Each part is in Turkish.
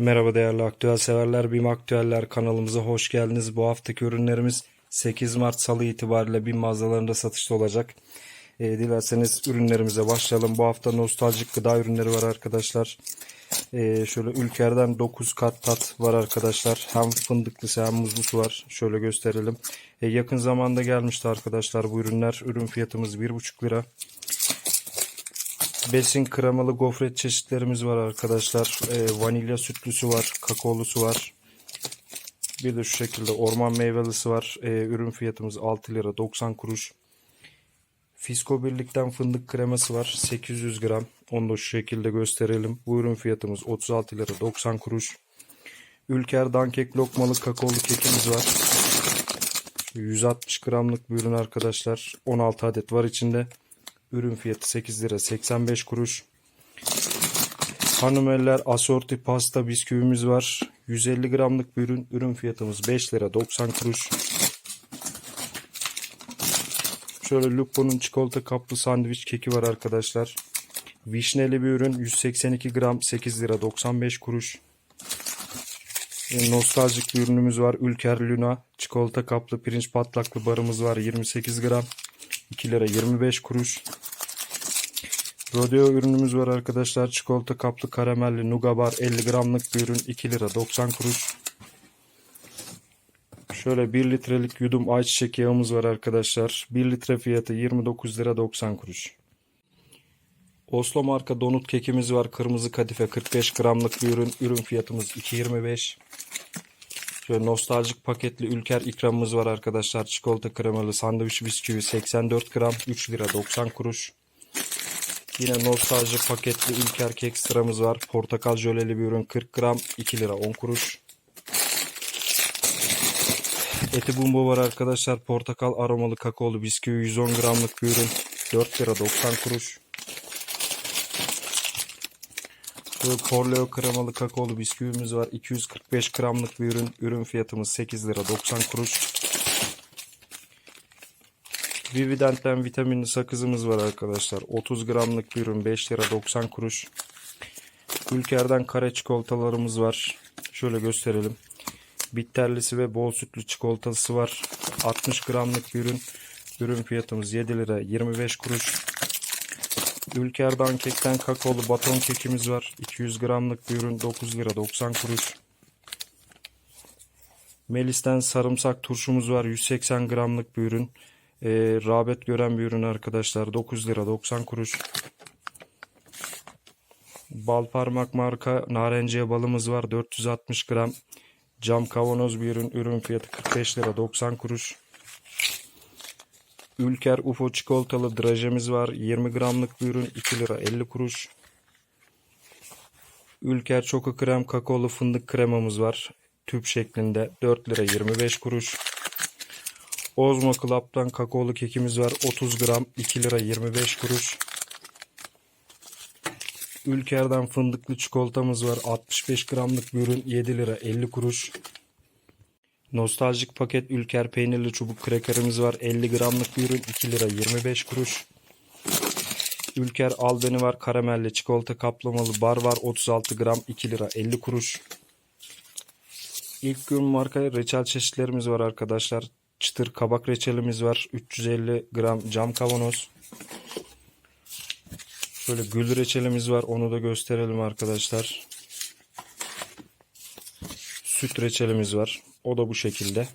Merhaba değerli aktüel severler. BİM Aktüeller kanalımıza hoş geldiniz. Bu haftaki ürünlerimiz 8 Mart Salı itibariyle BİM mağazalarında satışta olacak. E, dilerseniz ürünlerimize başlayalım. Bu hafta nostaljik gıda ürünleri var arkadaşlar. E, şöyle Ülker'den 9 kat tat var arkadaşlar. Hem fındıklısı hem muzlusu var. Şöyle gösterelim. E, yakın zamanda gelmişti arkadaşlar bu ürünler. Ürün fiyatımız 1,5 lira. Besin kremalı gofret çeşitlerimiz var arkadaşlar. Ee, vanilya sütlüsü var, kakaolusu var. Bir de şu şekilde orman meyvelisi var. Ee, ürün fiyatımız 6 lira 90 kuruş. Fisko Birlik'ten fındık kreması var. 800 gram. Onu da şu şekilde gösterelim. Bu ürün fiyatımız 36 lira 90 kuruş. Ülker Dankek lokmalı kakaolu kekimiz var. 160 gramlık bir ürün arkadaşlar. 16 adet var içinde. Ürün fiyatı 8 lira 85 kuruş. Hanımeller asorti pasta bisküvimiz var. 150 gramlık bir ürün. Ürün fiyatımız 5 lira 90 kuruş. Şöyle Lupo'nun çikolata kaplı sandviç keki var arkadaşlar. Vişneli bir ürün 182 gram 8 lira 95 kuruş. E, Nostaljik bir ürünümüz var. Ülker Luna çikolata kaplı pirinç patlaklı barımız var 28 gram 2 lira 25 kuruş. Rodeo ürünümüz var arkadaşlar. Çikolata kaplı karamelli Nugabar 50 gramlık bir ürün 2 lira 90 kuruş. Şöyle 1 litrelik yudum ayçiçek yağımız var arkadaşlar. 1 litre fiyatı 29 lira 90 kuruş. Oslo marka donut kekimiz var. Kırmızı kadife 45 gramlık bir ürün. Ürün fiyatımız 2.25. Şöyle nostaljik paketli Ülker ikramımız var arkadaşlar. Çikolata kremalı sandviç bisküvi 84 gram 3 lira 90 kuruş. Yine nostaljik paketli Ülker kek sıramız var. Portakal jöleli bir ürün 40 gram 2 lira 10 kuruş. Eti bumbo var arkadaşlar. Portakal aromalı kakaolu bisküvi 110 gramlık bir ürün 4 lira 90 kuruş. Böyle Corleo kremalı kakaolu bisküvimiz var. 245 gramlık bir ürün. Ürün fiyatımız 8 lira 90 kuruş. Vivident'ten vitaminli sakızımız var arkadaşlar. 30 gramlık bir ürün 5 lira 90 kuruş. Ülker'den kare çikolatalarımız var. Şöyle gösterelim. Bitterlisi ve bol sütlü çikolatası var. 60 gramlık bir ürün. Ürün fiyatımız 7 lira 25 kuruş. Ülker'den kekten kakaolu baton kekimiz var. 200 gramlık bir ürün 9 lira 90 kuruş. Melis'ten sarımsak turşumuz var. 180 gramlık bir ürün. Ee, rağbet gören bir ürün arkadaşlar. 9 lira 90 kuruş. Bal parmak marka narenciye balımız var. 460 gram. Cam kavanoz bir ürün. Ürün fiyatı 45 lira 90 kuruş. Ülker UFO çikolatalı drajemiz var. 20 gramlık bir ürün 2 lira 50 kuruş. Ülker Çoko Krem kakaolu fındık kremamız var. Tüp şeklinde 4 lira 25 kuruş. Ozmo Club'dan kakaolu kekimiz var. 30 gram 2 lira 25 kuruş. Ülker'den fındıklı çikolatamız var. 65 gramlık bir ürün 7 lira 50 kuruş. Nostaljik paket Ülker peynirli çubuk krekerimiz var. 50 gramlık bir ürün 2 lira 25 kuruş. Ülker Albeni var. Karamelli çikolata kaplamalı bar var. 36 gram 2 lira 50 kuruş. İlk gün marka reçel çeşitlerimiz var arkadaşlar. Çıtır kabak reçelimiz var. 350 gram cam kavanoz. Şöyle gül reçelimiz var. Onu da gösterelim arkadaşlar. Süt reçelimiz var. O da bu şekilde.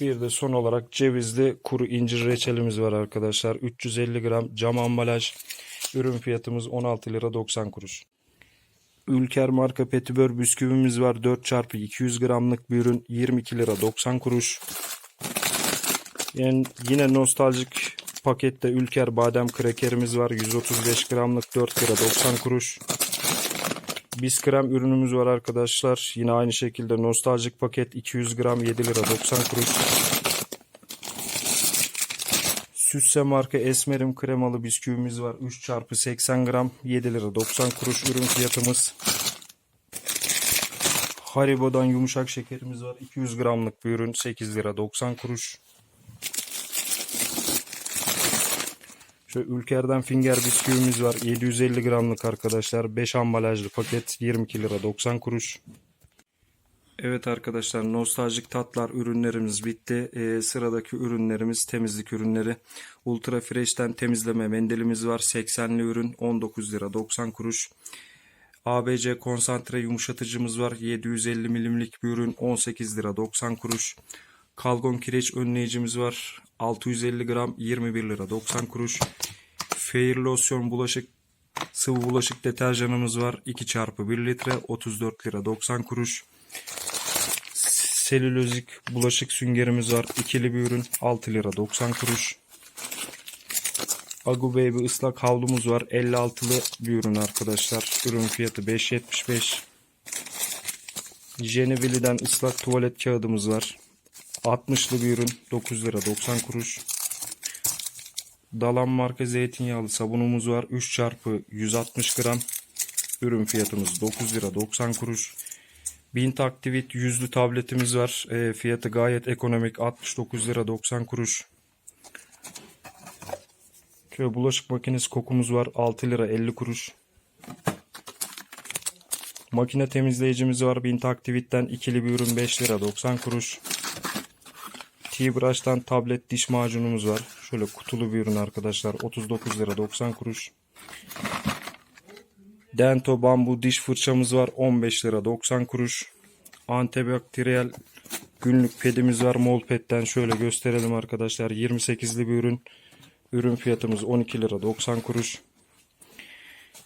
Bir de son olarak cevizli kuru incir reçelimiz var arkadaşlar. 350 gram cam ambalaj. Ürün fiyatımız 16 lira 90 kuruş. Ülker marka petibör bisküvimiz var. 4 çarpı 200 gramlık bir ürün. 22 lira 90 kuruş. Yani yine nostaljik pakette Ülker badem krekerimiz var. 135 gramlık 4 lira 90 kuruş. Biskrem ürünümüz var arkadaşlar. Yine aynı şekilde nostaljik paket 200 gram 7 lira 90 kuruş. Süsse marka esmerim kremalı bisküvimiz var. 3 çarpı 80 gram 7 lira 90 kuruş ürün fiyatımız. Haribo'dan yumuşak şekerimiz var. 200 gramlık bir ürün 8 lira 90 kuruş. Şöyle Ülker'den Finger bisküvimiz var. 750 gramlık arkadaşlar. 5 ambalajlı paket 22 lira 90 kuruş. Evet arkadaşlar nostaljik tatlar ürünlerimiz bitti. Ee, sıradaki ürünlerimiz temizlik ürünleri. Ultra Fresh'ten temizleme mendilimiz var. 80'li ürün 19 lira 90 kuruş. ABC konsantre yumuşatıcımız var. 750 milimlik bir ürün 18 lira 90 kuruş. Kalgon kireç önleyicimiz var. 650 gram 21 lira 90 kuruş. Fair Lotion bulaşık sıvı bulaşık deterjanımız var. 2 çarpı 1 litre 34 lira 90 kuruş. Selülozik bulaşık süngerimiz var. İkili bir ürün 6 lira 90 kuruş. Agu Baby ıslak havlumuz var. 56'lı bir ürün arkadaşlar. Ürün fiyatı 5.75. Jeneville'den ıslak tuvalet kağıdımız var. 60'lı bir ürün 9 lira 90 kuruş. Dalan marka zeytinyağlı sabunumuz var. 3 çarpı 160 gram. Ürün fiyatımız 9 lira 90 kuruş. Bint Activit yüzlü tabletimiz var. E, fiyatı gayet ekonomik 69 lira 90 kuruş. Şöyle bulaşık makinesi kokumuz var 6 lira 50 kuruş. Makine temizleyicimiz var Bint Activit'ten ikili bir ürün 5 lira 90 kuruş. T-Brush'tan tablet diş macunumuz var. Şöyle kutulu bir ürün arkadaşlar 39 lira 90 kuruş. Dento bambu diş fırçamız var 15 lira 90 kuruş. Antibakteriyel günlük pedimiz var Molpet'ten şöyle gösterelim arkadaşlar 28'li bir ürün. Ürün fiyatımız 12 lira 90 kuruş.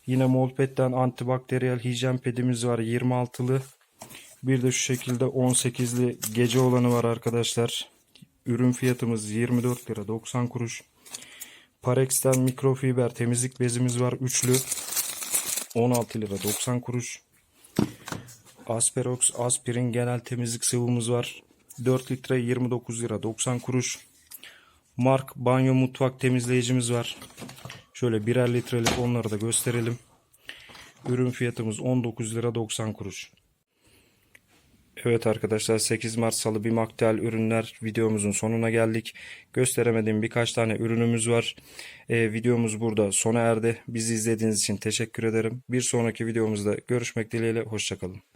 Yine Molpet'ten antibakteriyel hijyen pedimiz var 26'lı. Bir de şu şekilde 18'li gece olanı var arkadaşlar. Ürün fiyatımız 24 lira 90 kuruş. Parex'ten mikrofiber temizlik bezimiz var üçlü. 16 lira 90 kuruş. Asperox aspirin genel temizlik sıvımız var. 4 litre 29 lira 90 kuruş. Mark banyo mutfak temizleyicimiz var. Şöyle birer litrelik onları da gösterelim. Ürün fiyatımız 19 lira 90 kuruş. Evet arkadaşlar 8 Mart Salı bir maktel ürünler videomuzun sonuna geldik. Gösteremediğim birkaç tane ürünümüz var. Ee, videomuz burada sona erdi. Bizi izlediğiniz için teşekkür ederim. Bir sonraki videomuzda görüşmek dileğiyle. Hoşçakalın.